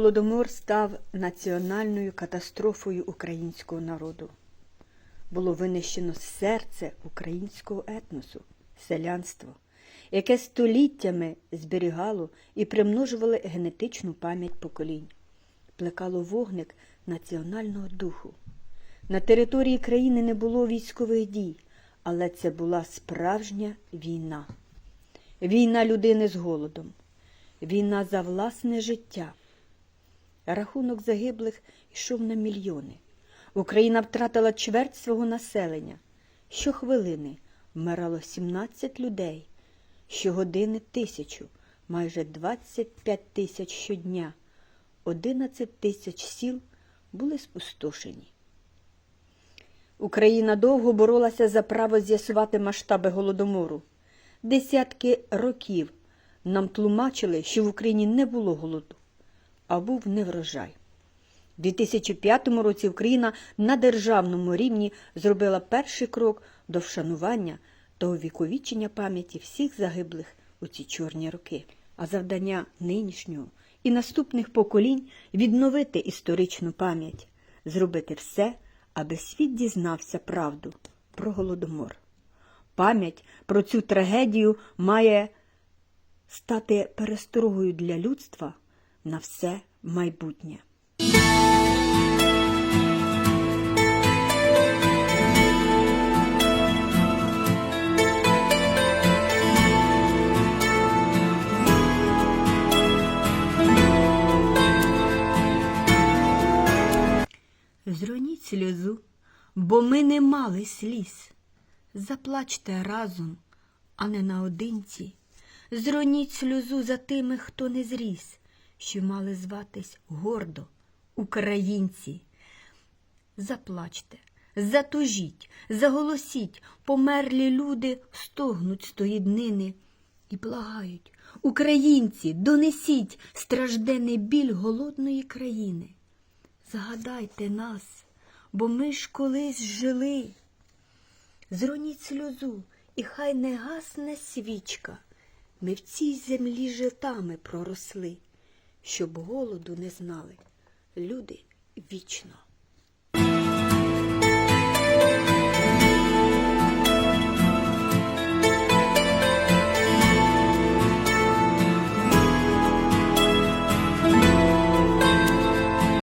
Голодомор став національною катастрофою українського народу. Було винищено серце українського етносу, селянство, яке століттями зберігало і примножувало генетичну пам'ять поколінь, плекало вогник національного духу. На території країни не було військових дій, але це була справжня війна. Війна людини з голодом, війна за власне життя. Рахунок загиблих йшов на мільйони. Україна втратила чверть свого населення. Щохвилини вмирало 17 людей, щогодини тисячу, майже 25 тисяч щодня. 11 тисяч сіл були спустошені. Україна довго боролася за право з'ясувати масштаби голодомору. Десятки років нам тлумачили, що в Україні не було голоду, а був неврожай. У 2005 році Україна на державному рівні зробила перший крок до вшанування та увіковічення пам'яті всіх загиблих у ці чорні роки. А завдання нинішнього і наступних поколінь відновити історичну пам'ять, зробити все, аби світ дізнався правду про голодомор. Пам'ять про цю трагедію має стати пересторогою для людства на все майбутнє. Зроніть сльозу, бо ми не мали сліз. Заплачте разом, а не наодинці. Зроніть сльозу за тими, хто не зріс, що мали зватись гордо українці. Заплачте, затужіть, заголосіть, померлі люди стогнуть з тої днини і благають. Українці, донесіть стражденний біль голодної країни. Згадайте нас, бо ми ж колись жили. Зроніть сльозу, і хай не гасне свічка. Ми в цій землі житами проросли, щоб голоду не знали люди вічно.